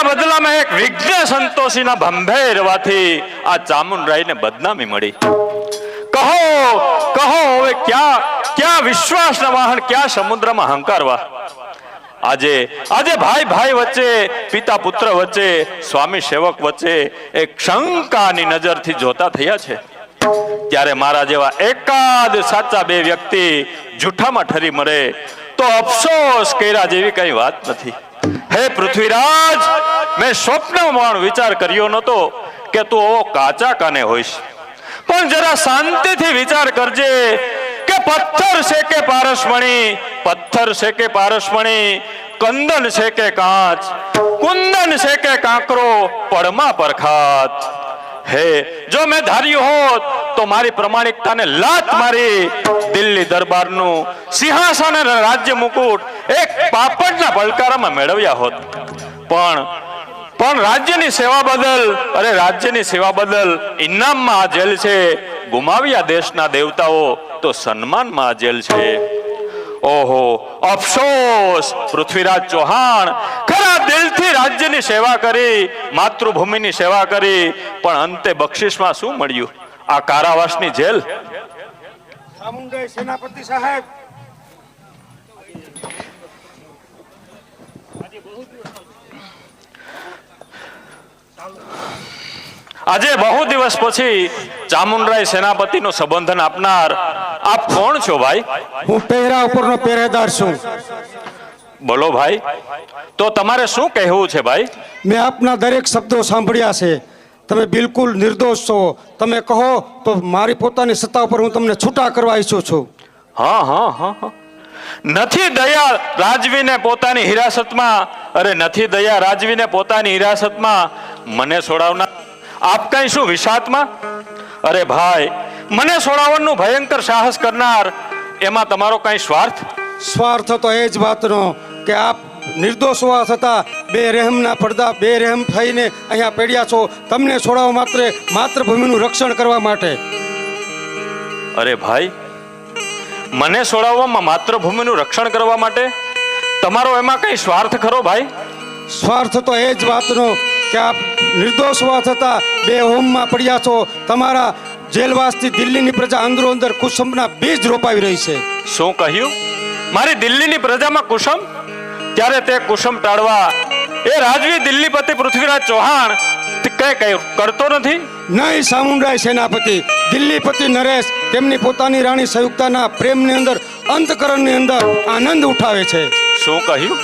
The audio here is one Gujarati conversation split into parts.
એના બદલામાં એક વિઘ્ન સંતોષીના ભંભે રહેવાથી આ ચામુંડરાયને બદનામી મળી. કહો કહો હવે ક્યાં ક્યાં વિશ્વાસના વાહન, ક્યાં સમુદ્રમાં હંકારવા? આજે આજે ભાઈ ભાઈ વચ્ચે, પિતા, પુત્ર વચ્ચે, સ્વામી સેવક વચ્ચે એક શંકાની નજરથી જોતા થયા છે. ત્યારે મારા જેવા એકાદ સાચા બે વ્યક્તિ જૂઠામાં ઠરી મરે, તો અફસોસ કર્યા જેવી કઈ વાત નથી. હે પૃથ્વીરાજ, મેં સ્વપ્નમાં વિચાર કર્યો નતો કે તું આવો કાચા કાને હોઈશ. પણ જરા શાંતિથી વિચાર કરજે કે પથ્થર છે કે પારસમણી, પથ્થર છે કે પારસમણી, કંદન છે કે કાચ, કુંદન છે કે કાંકરો, પડમાં પરખાત. હે, જો મેં ધાર્યું હોત તો મારી પ્રમાણિકતાને લાત મારી દિલ્હી દરબારનું સિંહાસન અને રાજ્ય મુકુટ એક પાપડના પલકારામાં મેળવ્યા હોત. પણ પણ રાજ્યની સેવા બદલ, અરે રાજ્યની સેવા બદલ ઇનામમાં આ જેલ છે. ગુમાવ્યા દેશના દેવતાઓ તો સન્માનમાં આ જેલ છે. ઓહો, અફસોસ! પૃથ્વીરાજ ચૌહાણ ખરા દિલથી રાજ્યની સેવા કરી, માતૃભૂમિની સેવા કરી, પણ અંતે બક્ષિસમાં શું મળ્યું? આ કારાવાસની જેલ? ચામુંડાઈ સેનાપતિ સાહેબ. આજે બહુ દિવસ પછી ચામુંડરાય સેનાપતિનું સંબોધન આપનાર આપ કોણ છો ભાઈ? હું પહેરા ઉપરનો પહેરેદાર છું. બોલો ભાઈ તો તમારે શું કહેવું છે ભાઈ? મેં આપના દરેક શબ્દો સાંભળ્યા છે. તમે બિલકુલ નિર્દોષ છો. તમે કહો તો મારી પોતાની સત્તા ઉપર હું તમને છૂટા કરવા ઈચ્છું છું. હા હા હા હા. નથી દયા રાજવીને પોતાની હિરાસતમાં અરે નથી દયા રાજવીને પોતાની હિરાસતમાં મને છોડાવના આપ કઈ શું વિષાતમાં અરે ભાઈ મને છોડાવવાનું ભયંકર સાહસ કરનાર એમાં તમારો કઈ સ્વાર્થ? સ્વાર્થ તો એ જ વાતનો કે આપ નિર્દોષ હોવા છતાં બે રહેમના પડદા બે રહેમ થઈને અહીંયા પડ્યા છો. તમને છોડાવવા માત્ર માતૃભૂમિનું રક્ષણ કરવા માટે. અરે ભાઈ મને છોડાવવામાં માતૃભૂમિનું રક્ષણ કરવા માટે તમારો એમાં કઈ સ્વાર્થ ખરો ભાઈ? સ્વાર્થ તો એ જ વાતનો કે આપ નિર્દોષ હોવા છતાં બે હોમમાં પડ્યા છો. તમારા જેલવાસથી દિલ્હીની પ્રજા અંદરો અંદર કુસુમના બીજ રોપાવી રહી છે. શું કહ્યું? મારી દિલ્હીની પ્રજામાં કુસુમ? ત્યારે તે કુસુમ ટાળવા એ રાજવી દિલ્હીપતિ પૃથ્વીરાજ ચૌહાણ કઈ કઈ કરતો નથી? નહીં સામુંડાઈ સેનાપતિ. દિલ્હીપતિ નરેશ તેમની પોતાની રાણી સંયુક્તાના પ્રેમની અંદર અંતકરણની અંદર આનંદ ઉઠાવે છે. શું કહ્યું?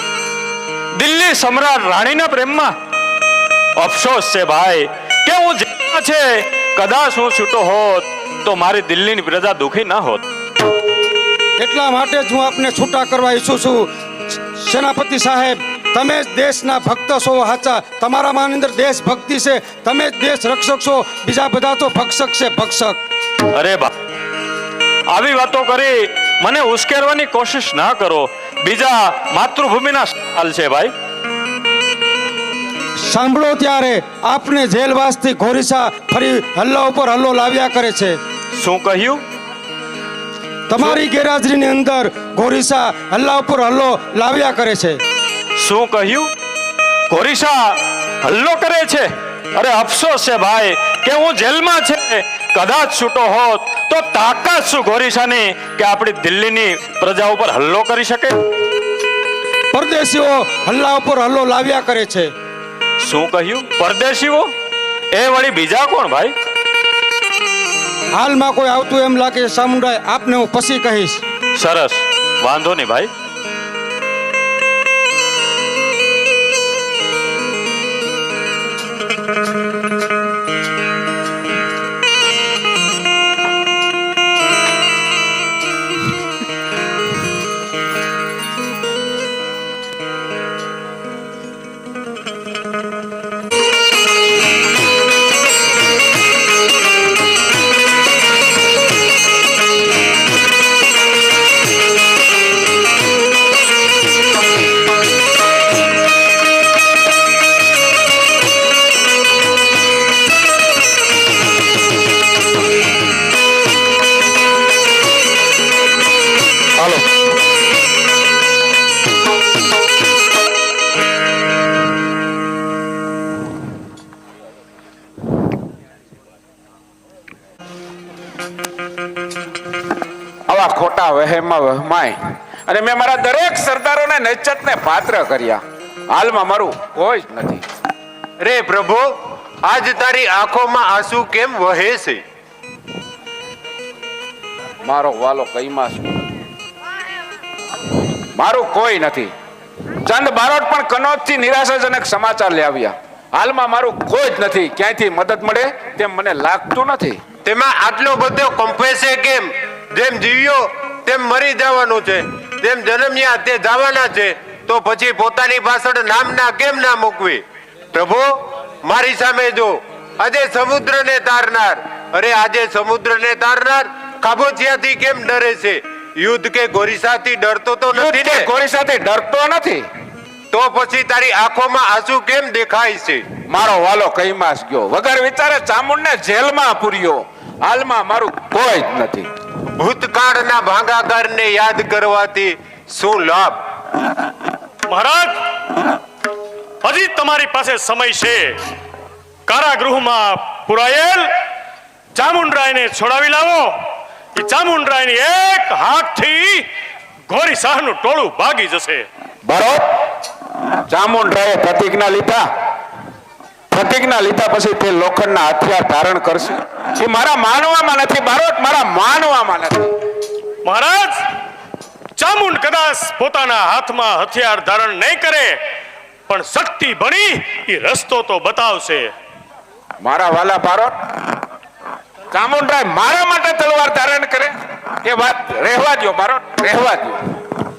દિલ્હી સમ્રાટ રાણીના પ્રેમમાં? અફસોસ છે ભાઈ કે હું જેલમાં છે કદાચ હું છૂટો હોત તો મારી દિલ્હીની પ્રજા દુખી ના હોત. એટલા માટે જ હું આપને છૂટા કરવા ઈચ્છું છું. સેનાપતિ સાહેબ તમે જ દેશના ભક્ત છો હાચા તમારામાં અંદર દેશ ભક્તિ છે. તમે જ દેશ રક્ષક છો. બીજા બધા તો ભક્ષક છે ભક્ષક. અરે બા આવી વાતો કરી મને ઉશ્કેરવાની કોશિશ ના કરો. બીજા માતૃભૂમિના હાલ છે ભાઈ. સાંભળો ત્યારે આપને જેલવાસથી ઘોરીસા ફરી હલ્લા ઉપર હલ્લો લાવ્યા કરે છે. શું કહ્યું? તમારી ગેરહાજરીની અંદર ગોરીસા હલ્લા ઉપર હલ્લો લાવ્યા કરે છે. શું કહ્યું? ગોરીસા હલ્લો કરે છે? અરે અફસોસ છે ભાઈ કે હું જેલમાં છે. કદાચ છૂટો હોત તો તાકાત શું ગોરીસાની કે આપણી દિલ્હીની પ્રજા ઉપર હલ્લો કરી શકે? પરદેશીઓ હલ્લા ઉપર હલ્લો લાવ્યા કરે છે. શું કહ્યું? પરદેશીઓ? એ વળી બીજા કોણ ભાઈ? હાલમાં કોઈ આવતું એમ લાગે સામુંડાય આપને હું પછી કહીશ. સરસ. વાંધો નહીં ભાઈ. મારા વહમાય અને મેં મારા દરેક સરદારોને નચતને પાત્ર કર્યા. હાલમાં મારું કોઈ જ નથી. રે પ્રભુ આજ તારી આંખોમાં આંસુ કેમ વહે છે? મારો વાલો કઈમાં શું મારું કોઈ નથી. ચંદ બારોટ પણ કનોજથી નિરાશાજનક સમાચાર લઈ આવ્યા. હાલમાં મારું કોઈ જ નથી. ક્યાંયથી મદદ મળે તેમ મને લાગતું નથી. તેમાં આટલો બધો કંપે છે કેમ? જેમ જીવ્યો તેમ મરી જવાનું છે તેમ જન્મ્યા તે જવાના છે તો પછી પોતાની પાછળ નામના કેમ ના મૂકવી? પ્રભુ મારી સામે જો આજે સમુદ્રને તારનાર અરે આજે સમુદ્રને તારનાર ખાબોચિયાથી કેમ ડરે છે? યુદ્ધ કે ગોરીસાથી ડરતો તો નથી ને? ગોરી સાથે ડરતો નથી? તો પછી તારી આંખોમાં આંસુ કેમ દેખાય છે? મારો વાલો કઈમાસ ગયો. વગર વિચારે ચામુંડને જેલમાં પૂર્યો. હાલમાં મારું કોઈ જ નથી. ભૂતકાળના ભાંગાગારને યાદ કરવાથી શું લાભ? મહારાજ હજી તમારી પાસે સમય છે. કારાગૃહમાં પુરાયેલ ચામુંડરાયને છોડાવી લાવો. એ ચામુંડરાયની એક હાથથી ગોરી શાહનું ટોળું ભાગી જશે. બરોબર ચામુંડરાયે પ્રતિજ્ઞા લીધા. પ્રતિજ્ઞા લીધા પછી તે લોખંડના હથિયાર ધારણ કરશે. એ મારા માનવામાં નથી બારોટ મારા માનવામાં નથી. મહારાજ ચામુંડ કદાચ પોતાના હાથમાં હથિયાર ધારણ નહીં કરે પણ શક્તિ ભણી એ રસ્તો તો બતાવશે. મારા વાલા બારોટ ચામુંડરાય મારા માટે તલવાર ધારણ કરે? એ વાત રહેવા દો બારોટ રહેવા દો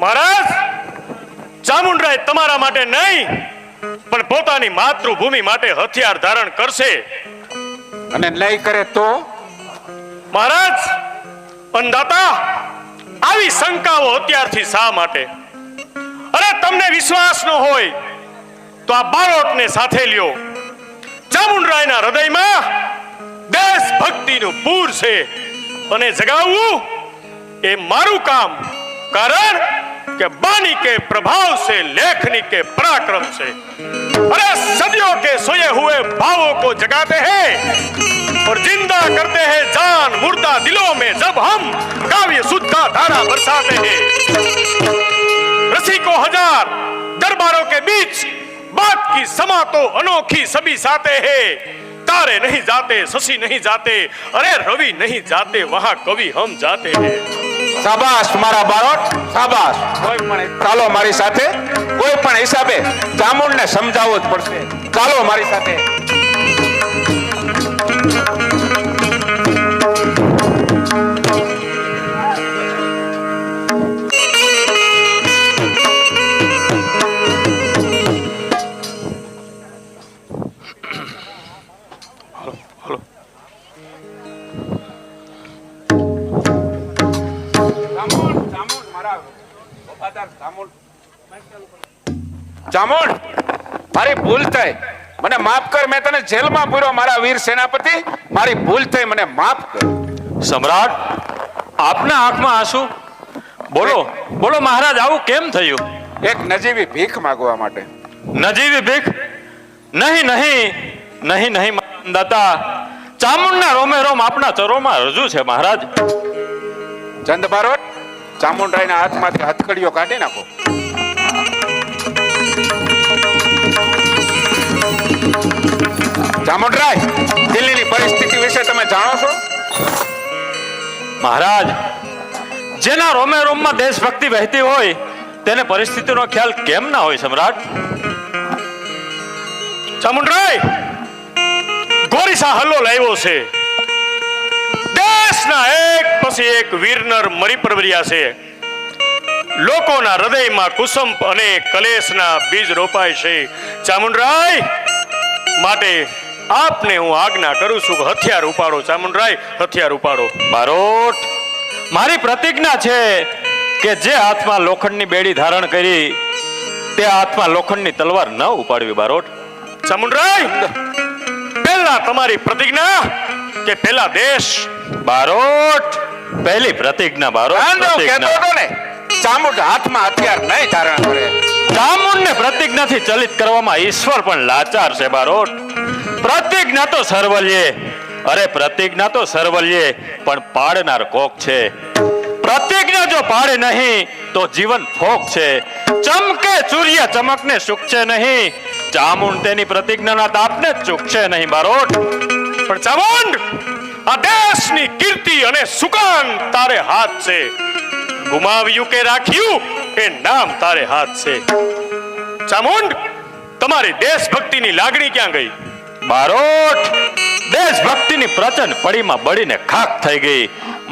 મહારાજ ચામુંડરાય તમારા માટે નહીં પણ પોતાની માતૃભૂમિ માટે હથિયાર ધારણ કરશે. અને લઈ કરે તો? મહારાજ અન્નદાતા આવી શંકાઓ અત્યારથી શા માટે? અરે તમને વિશ્વાસ ન હોય તો આ બારોટને સાથે લ્યો. ચામુંડરાયના હૃદયમાં દેશભક્તિનું પૂર છે. અને જગાવવું એ મારું કામ. કારણ કે बानी के प्रभाव से, लेखनी के पराक्रम से। अरे, सदियों के सोए हुए भावों को जगाते हैं और ज़िंदा करते हैं जान मुर्दा दिलों में जब हम काव्य का धारा बरसाते हैं। रसी को हज़ार दरबारों के बीच बात की समा तो अनोखी सभी साते हैं। तारे नहीं जाते, शशि नहीं जाते, अरे, रवि नहीं जाते, वहाँ कवि हम जाते हैं। શાબાશ મારા બાળક શાબાશ. કોઈ ચાલો મારી સાથે કોઈ પણ હિસાબે ચામુંડને સમજાવવું જ પડશે. ચાલો મારી સાથે. ચામુંડ મારી ભૂલ થઈ. મને માફ કર મેં તને જેલમાં પૂર્યો મારા વીર સેનાપતિ. મારી ભૂલ થઈ મને માફ કર. સમ્રાટ આપના આંખમાં આંસુ? બોલો બોલો મહારાજ આવું કેમ થયું? એક નજીવી ભીખ માંગવા માટે. નજીવી ભીખ? નહીં નહીં નહીં નહીં દાતા ચામુંડના રોમે રોમ આપના ચરોમાં રજૂ છે મહારાજ. ચંદ બારોટ ચામુંડરાયના હાથમાંથી હથકડીઓ કાઢી નાખો. ચામુંડરાય દિલ્હીની પરિસ્થિતિ વિશે તમે જાણો છો? મહારાજ, જેના રોમે રોમમાં દેશભક્તિ વહેતી હોય, તેને પરિસ્થિતિનો ખ્યાલ કેમ ના હોય, સમ્રાટ? ચામુંડરાય ગોરીસા હલ્લો લાવ્યો છે. દેશના એક પછી એક વીરનર મરી પરવર્યા છે. લોકોના હૃદયમાં કુસુમ અને કલેશના બીજ રોપાય છે. ચામુંડરાય માટે આપને હું આજ્ઞા કરું છું હથિયાર ઉપાડો ચામુંડરાય હથિયાર ઉપાડો. બારોટ મારી પ્રતિજ્ઞા છે કે જે હાથમાં લોખંડની બેડી ધારણ કરી તે હાથમાં લોખંડની તલવાર ન ઉપાડવી બારોટ. ચામુંડરાય પહેલા તમારી પ્રતિજ્ઞા કે પહેલા દેશ. બારોટ પહેલી પ્રતિજ્ઞા બારોટ ચામુંડ હાથમાં હથિયાર નહીં ધારણ કરે. ચામુંડને પ્રતિજ્ઞાથી ચલિત કરવામાં ઈશ્વર પણ લાચાર છે બારોટ. પ્રતિજ્ઞા તો સર્વલ્યે. અરે, પ્રતિજ્ઞા તો સર્વલ્યે, પણ પાડનાર કોક છે. પ્રતિજ્ઞા જો પાડે નહીં, તો જીવન ફોક છે. ચમકે સૂર્ય ચમકને સુખશે નહીં. ચામુંડ તેની પ્રતિજ્ઞાના તાપને ચૂકશે નહીં, બારોટ. પણ ચામુંડ, આ દેશની કીર્તિ અને સુકાન તારે હાથ છે. ગુમાવ્યું કે રાખ્યું, એ નામ તારે હાથ છે. ચામુંડ, તમારી દેશભક્તિની લાગણી ક્યાં ગઈ? બારોટ. દેશભક્તિની પ્રચંડ પડીમાં બળીને ખાક થઈ ગઈ.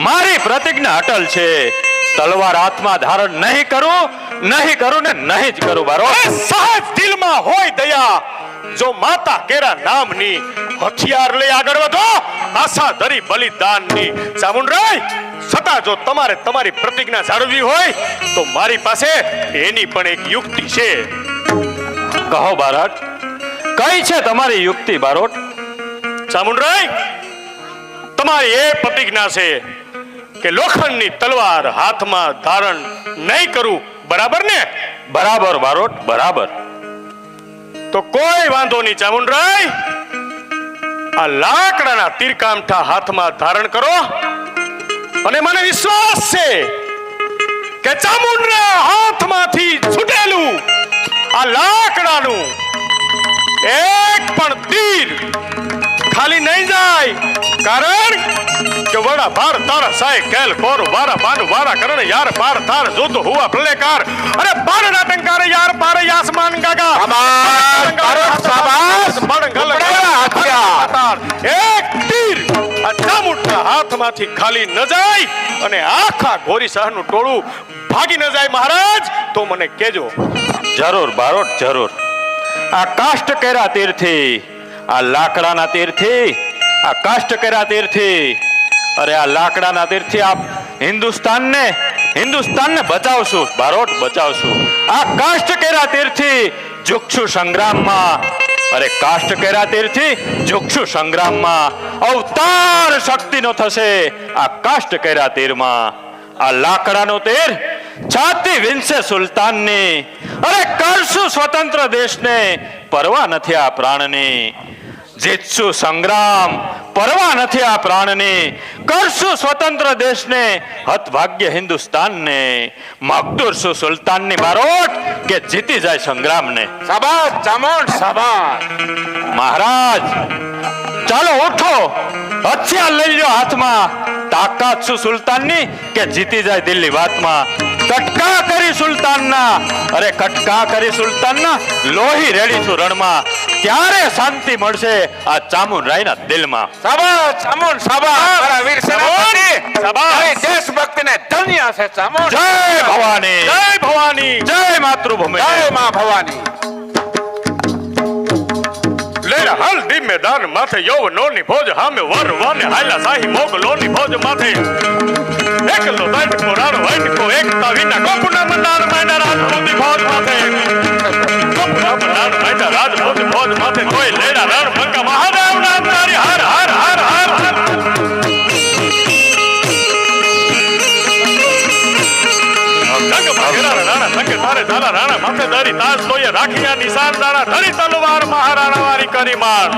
મારી પ્રતિજ્ઞા અટલ છે. તલવાર હાથમાં ધારણ નહીં કરું નહીં કરું ને નહીં જ કરું બારોટ. સાહેબ દિલમાં હોય દયા. જો માતા કેરા નામની હથિયાર લઈ આગળ વધો આશા ધરી બલિદાનની. ચામુંડરાય છતાં જો તમારે તમારી પ્રતિજ્ઞા જાળવવી હોય તો મારી પાસે એની પણ એક યુક્તિ છે. કહો બારોટ. કઈ છે તમારી યુક્તિ, બારોટ? ચામુંડરાય, તમારી એ પ્રતિજ્ઞા છે કે લોખંડની તલવાર હાથમાં ધારણ નહીં કરું. બરાબર ને? બરાબર, બારોટ, બરાબર. તો કોઈ વાંધો નહીં, ચામુંડરાય. આ લાકડાના તીરકામઠા હાથમાં ધારણ કરો. અને મને વિશ્વાસ છે કે ચામુંડના હાથમાંથી છૂટેલું આ લાકડાનું એક પણ તીર ખાલી નહીં જાય. કારણ કે વડા ભાર તારા સાય કેલ કોર વારા બાન વારા કરણ યાર પાર તાર જોતો હુઆ પ્રલયકાર અરે પાર ના ટંકાર યાર પાર આસમાન ગાગા. શાબાશ, હથિયાર. એક તીર આ ચામુંડના હાથમાંથી ખાલી ન જાય અને આખા ઘોરી શહેરનું ટોળું ભાગી ન જાય મહારાજ. તો મને કેજો જરૂર બારોટ જરૂર. આ કાષ્ટ કર્યા તીરથી, આ લાકડાના તીરથી, આ કાષ્ટ કર્યા તીરથી. અરે આ લાકડાના તીરથી આપ હિન્દુસ્તાનને હિન્દુસ્તાનને બચાવશું, બારોટ બચાવશું. આ કાષ્ટ કર્યા તીરથી જુક્ષુ સંગ્રામમાં, અરે કાષ્ટ કર્યા તીરથી જુક્ષુ સંગ્રામમાં અવતાર શક્તિનો થશે આ કાષ્ટ કર્યા તીરમાં. આ લાકડાનો તીર છાતી વિનસે સુલતાનની. અરે કરશું સ્વતંત્ર દેશને પરવા નથી આ પ્રાણની. જીતશું સંગ્રામ પરવા નથી આ પ્રાણની. કરશું સ્વતંત્ર દેશને હતભાગ્ય હિન્દુસ્તાનને. મગદુરશું સુલતાનની બારોટ કે જીતી જાય સંગ્રામને. શાબાશ ચામુંડ શાબાશ મહારાજ ચાલો ઉઠો. હથિયાર લઈ લો હાથમાં. તાકાત શું સુલતાનની કે જીતી જાય દિલ્હી વાતમાં? કટકા કરી સુલતાનના. અરે કટકા કરી સુલતાનના. લોહી રેડી છું રણમાં. ત્યારે શાંતિ મળશે આ ચામુંડ રાયના દિલમાં? શાબાશ ચામુન શાબાશ મારા વીર સેનાપતિ. તારી દેશભક્તિને ધન્ય છે ચામુન જય ભવાની. જય ભવાની. જય માતૃભૂમિ. જય માં ભવાની. લેરા હલ્દી મેદાન માથે યૌવનોની ભોજ, હામે વર હાલા સાહી મોગલોની ભોજ માથે. એકલો દંડકો રાણો વૈટકો એકતા વિના કોપના મંડાર માંડા રાજપૂતી ભોજ માથે. કોપના મંડાર માંડા રાજપૂતી ભોજ માથે કોઈ લેરા સંગે રાણા માથે ધરી તાજ તોય રાખીયા નિશાન દાણા ધરી તલવાર મહારાણા વારી કરી માર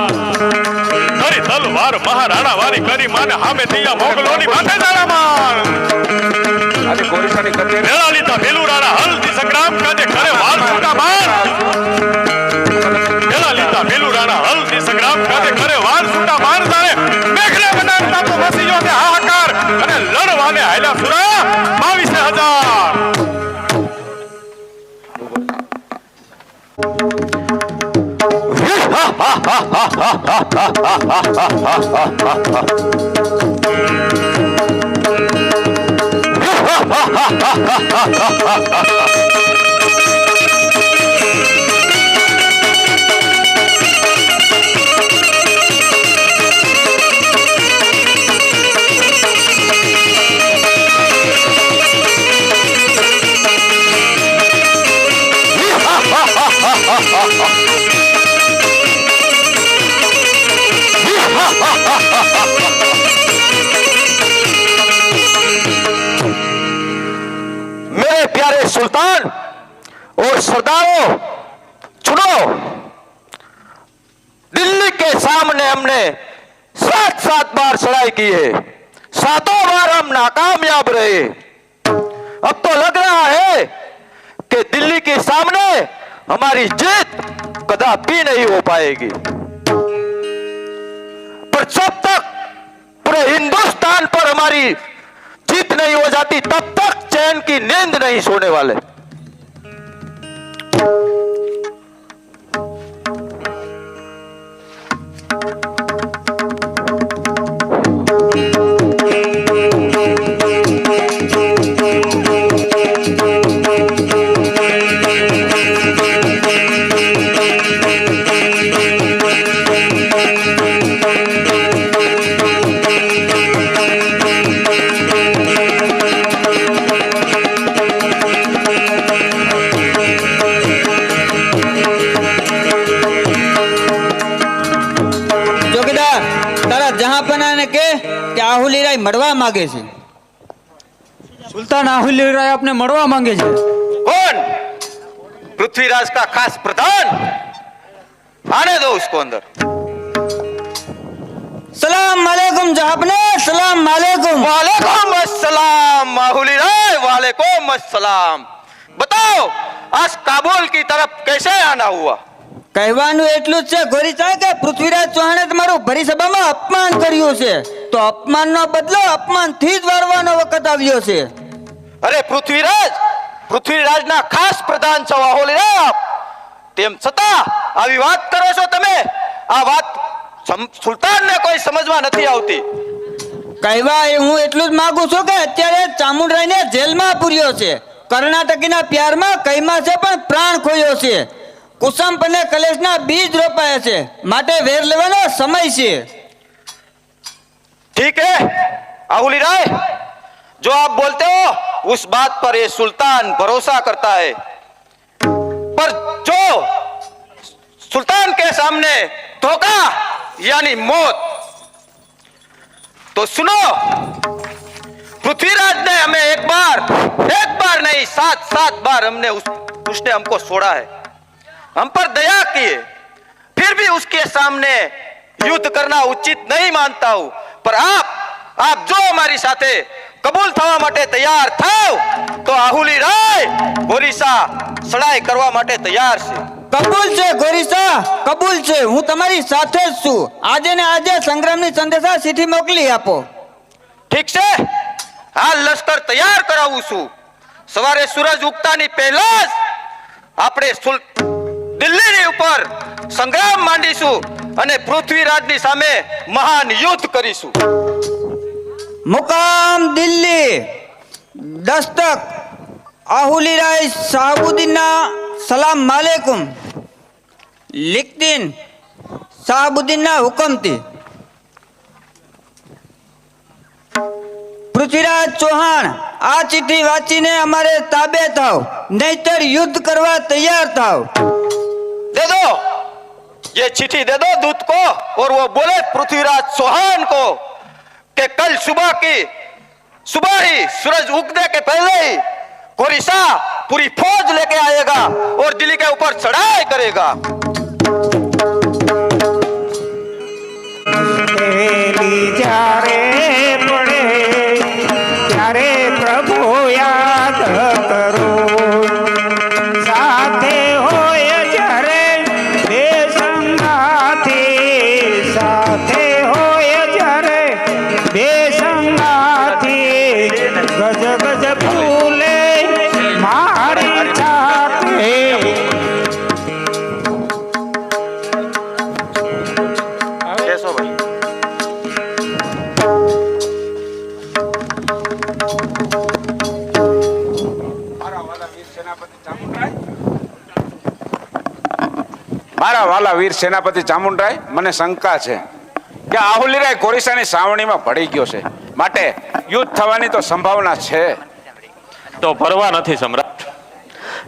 ધરી તલવાર મહારાણા વારી કરી માને હામે દિયા મોગલોની માથે દાણા માર આજે કોરિસાની કચેરી મેળા લીધા ભેલુ રાણા હલ્દી સંગ્રામ કાજે કરે વાલ છૂટા માર મેળા લીધા ભેલુ રાણા હલ્દી સંગ્રામ કાજે ha ha ha ha सुल्तान और सरदारों सुनो दिल्ली के सामने हमने सात सात बार चढ़ाई की है। सातों बार हम नाकामयाब रहे। अब तो लग रहा है कि दिल्ली के सामने हमारी जीत कदापि नहीं हो पाएगी। पर जब तक पूरे हिंदुस्तान पर हमारी जीत नहीं हो जाती, तब तक चैन की नींद नहीं सोने वाले। માંગે છે સુલતાન આહુલીરાય આપને મળવા માંગે છે कौन पृथ्वीराज का खास प्रधान आने दो उसको अंदर સલામ માલેકુમ જહાંપને સલામ માલેકુમ वालेकुम अस्सलाम माहुली राय वालेकुम अस्सलाम बताओ आज काबुल की तरफ कैसे आना हुआ કહેવાનું એટલું જ છે ગોરી સાહેબ કે પૃથ્વીરાજ ચૌહાણે તમારું ભરી સભામાં અપમાન કર્યું છે. તો અપમાનનો બદલો અપમાનથી જ વારવાનો વખત આવ્યો છે. અરે પૃથ્વીરાજ પૃથ્વીરાજના ખાસ પ્રધાન છો વાહોલી તેમ છતાં આવી વાત કરો છો તમે આ વાત સુલતાનને કોઈ સમજમાં નથી આવતી. કહેવા એ હું એટલું જ માંગુ છું કે અત્યારે ચામુંડરાયને જેલમાં પૂર્યો છે. કર્ણાટકીના પ્યારમાં કઈમાં છે પણ પ્રાણ ખોયો છે. કુસુમ અને કલેશના બીજ રોપાયા છે માટે વેર લેવાનો સમય છે ठीक है आहुली राय जो आप बोलते हो उस बात पर ये सुल्तान भरोसा करता है पर जो सुल्तान के सामने धोखा यानी मौत तो सुनो पृथ्वीराज ने हमें एक बार एक बार नहीं सात सात बार हमने उस, उसने हमको छोड़ा है हम पर दया किए फिर भी उसके सामने युद्ध करना उचित नहीं मानता हूं पर आप आप जो हमारी साथे કબૂલ થવા માટે તૈયાર થાવ તો આહુલી રાય ઓરિસ્સા સડાઈ કરવા માટે તૈયાર છે કબૂલ છે ગોરીસા કબૂલ છે હું તમારી સાથે જ છું આજે ને આજે સંગ્રામની સંદેશા ચિઠ્ઠી મોકલી આપો ઠીક છે હાલ લશ્કર તૈયાર કરાવું છું સવારે સૂરજ ઉગતાની પહેલા જ આપણે સુલ- દિલ્હીની ઉપર સંગ્રામ માંડીશું અને પૃથ્વીરાજની સામે મહાન યુદ્ધ કરીશું. મુકામ દિલ્હી. દસ્તક આહુલીરાય શાહબુદ્દીનના સલામ માલેકુમ. લિખતીન શાહબુદ્દીનના હુકમથી. પૃથ્વીરાજ ચૌહાણ, આ ચિઠ્ઠી વાંચીને અમારે તાબે થાવ, નહીતર યુદ્ધ કરવા તૈયાર થાવ. दे दो ये चिट्ठी दे दो दूत को और वो बोले पृथ्वीराज चौहान को कि कल सुबह की सुबह ही सूरज उगने के पहले ही कोरिसा पूरी फौज लेके आएगा और दिल्ली के ऊपर चढ़ाई करेगा ગજ ગજ ફૂલે મારી છાતે મારા વાલા વીર સેનાપતિ ચામુંડરાય. મને શંકા છે કે આહુલીરાય કોરિસાની સાવણીમાં પડી ગયો છે. માટે યુદ્ધ થવાની તો સંભાવના છે. તો પરવા નથી સમ્રાટ.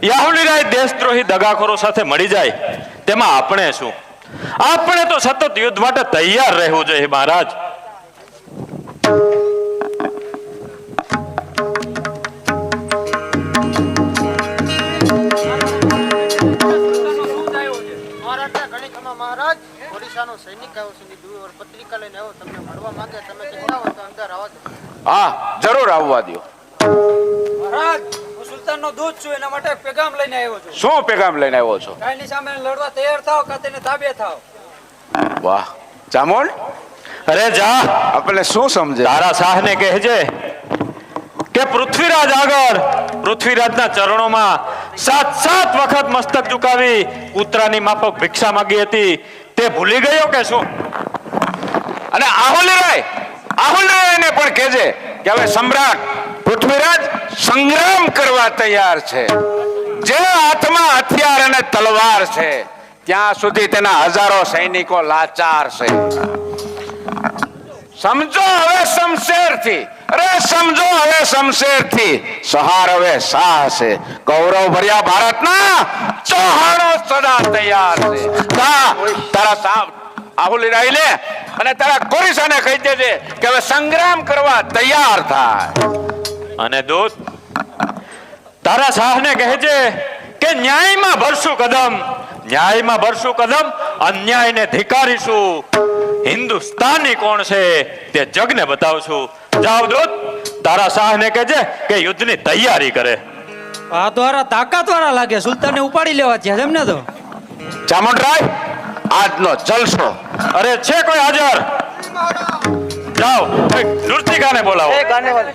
યાહુલીરાય દેશદ્રોહી દગાખોરો સાથે મળી જાય તેમાં આપણે શું? આપણે તો સતત યુદ્ધ માટે તૈયાર રહેવું જોઈએ મહારાજ. મહારાજ ઓડિશાનો સૈનિક આવ્યો છે પત્રિકા લઈને આવ્યો તમને મળવા માંગે તમે કેટલા હોય તો અંદર આવો હા જરૂર આવવા દો મહારાજ હું સુલતાન નો દૂત છું એના માટે પેગામ લઈને આવ્યો છું. શું પેગામ લઈને આવ્યો છો? કાંઈની સામે લડવા તૈયાર થાવ કાં તેને તાબે થાવ વાહ. ચામુંડ અરે જા. આપણે શું સમજે? તારા શાહને કહેજે કે પૃથ્વીરાજ આગળ પૃથ્વીરાજના ચરણોમાં સાત સાત વખત મસ્તક ઝુકાવી કૂતરાની માફક ભિક્ષા માંગી હતી. તે ભૂલી ગયો કે શું? અને આહુલરાય આહુલરાયને પણ કહેજે કે હવે સમ્રાટ પૃથ્વીરાજ સંગ્રામ કરવા તૈયાર છે. જે હાથમાં હથિયાર અને તલવાર છે, ત્યાં સુધી તેના હજારો સૈનિકો લાચાર છે. સમજો હવે શમશેરથી. અરે સમજો હવે શમશેરથી. સહાર હવે શાહ છે. ગૌરવ ભર્યા ભારતના ચૌહાણો સદા તૈયાર છે. તારા સા આહુલી રાઈને અને તારા કોરિસાને કહી દેજે કે હવે સંગ્રામ કરવા તૈયાર થાય. અને દૂત તારા શાહને કહેજે કે ન્યાયમાં ભરશું કદમ ન્યાયમાં ભરશું કદમ અન્યાયને ધિકારીશું. હિન્દુસ્તાની કોણ છે તે જગને બતાવશું. જાવ દૂત તારા શાહને કહેજે કે યુદ્ધની તૈયારી કરે. આ દ્વારા તાકાત વાળા લાગે સુલતાનને ઉપાડી લેવા છે એમને તો? ચામુંડરાય આજનો જલસો. અરે છે કોઈ હાજર? જાઓ દૂરથી ગાને બોલાવો. ગાને વાલે